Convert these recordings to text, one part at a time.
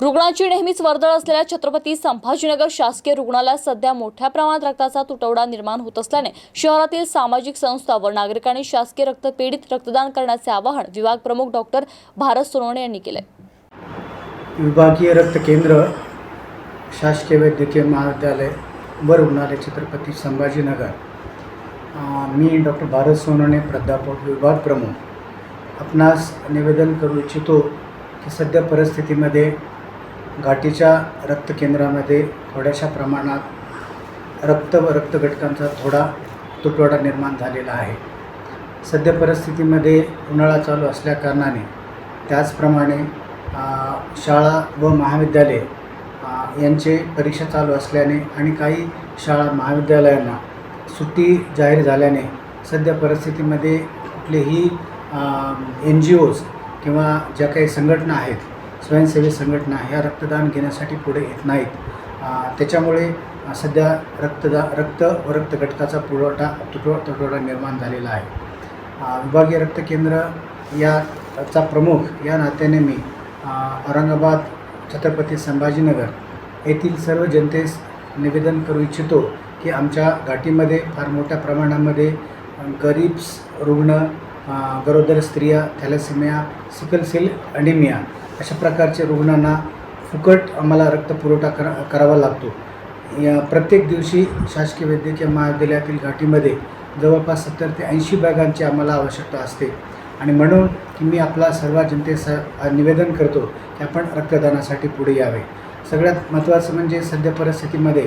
रुग्णांची नेहमीच वर्दळ असलेल्या छत्रपती संभाजीनगर शासकीय रुग्णालयात सध्या मोठ्या प्रमाणात रक्ताचा तुटवडा निर्माण होत असल्याने शहरातील सामाजिक संस्था व नागरिकांनी शासकीय रक्तपेढीत रक्तदान करण्याचे आवाहन विभाग प्रमुख डॉक्टर भारत सोनवणे यांनी केले विभागीय रक्त केंद्र शासकीय वैद्यकीय महाविद्यालय व रुग्णालय छत्रपती संभाजीनगर. मी डॉक्टर भारत सोनवणे प्राध्यापक विभाग प्रमुख. आपणास निवेदन करू इच्छितो की सध्या परिस्थितीमध्ये घाटीच्या रक्तकेंद्रामध्ये थोड्याशा प्रमाणात रक्त व रक्तघटकांचा थोडा तुटवडा निर्माण झालेला आहे. सध्या परिस्थितीमध्ये उन्हाळा चालू असल्याकारणाने त्याचप्रमाणे शाळा व महाविद्यालये यांचे परीक्षा चालू असल्याने आणि काही शाळा महाविद्यालयांना सुट्टी जाहीर झाल्याने सध्या परिस्थितीमध्ये कुठलेही एन जी ओज किंवा ज्या काही संघटना आहेत स्वयंसेवी संघटना ह्या रक्तदान घेण्यासाठी पुढे येत नाहीत. त्याच्यामुळे सध्या रक्तदा रक्त व रक्तघटकाचा पुरवठा तुटव तुटवडा निर्माण झालेला आहे. विभागीय रक्त केंद्र याचा प्रमुख या नात्याने मी औरंगाबाद छत्रपती संभाजीनगर येथील सर्व जनतेस निवेदन करू इच्छितो की आमच्या घाटीमध्ये फार मोठ्या प्रमाणामध्ये गरीब रुग्ण गरोदर स्त्रिया थॅलेसेमिया सिकल सेल अनिमिया अशा प्रकारचे रुग्णांना फुकट आम्हाला रक्तपुरवठा करा करावा लागतो. या प्रत्येक दिवशी शासकीय वैद्यकीय महाविद्यालयातील घाटीमध्ये जवळपास सत्तर ते ऐंशी बॅगांची आम्हाला आवश्यकता असते. आणि म्हणून की मी आपला सर्व जनतेस निवेदन करतो की आपण रक्तदानासाठी पुढे यावे. सगळ्यात महत्त्वाचं म्हणजे सध्या परिस्थितीमध्ये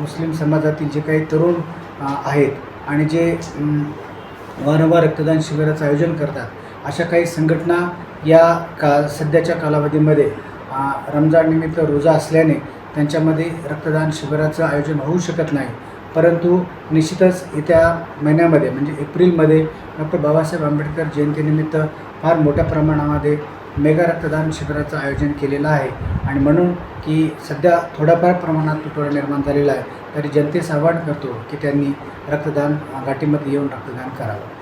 मुस्लिम समाजातील जे काही तरुण आहेत आणि जे वारंवार रक्तदान शिबिराचं आयोजन करतात अशा काही संघटना या का सध्याच्या कालावधीमध्ये रमजाननिमित्त रोजा असल्याने त्यांच्यामध्ये रक्तदान शिबिराचं आयोजन होऊ शकत नाही. परंतु निश्चितच येत्या महिन्यामध्ये म्हणजे एप्रिलमध्ये डॉक्टर बाबासाहेब आंबेडकर जयंतीनिमित्त फार मोठ्या प्रमाणामध्ये मेगा रक्तदान शिबिराचं आयोजन केलेलं आहे. आणि म्हणून की सध्या थोड्याफार प्रमाणात तुटवडा निर्माण झालेला आहे. तरी जनतेस आवाहन करतो की त्यांनी रक्तदान घाटीमध्ये येऊन रक्तदान करावं.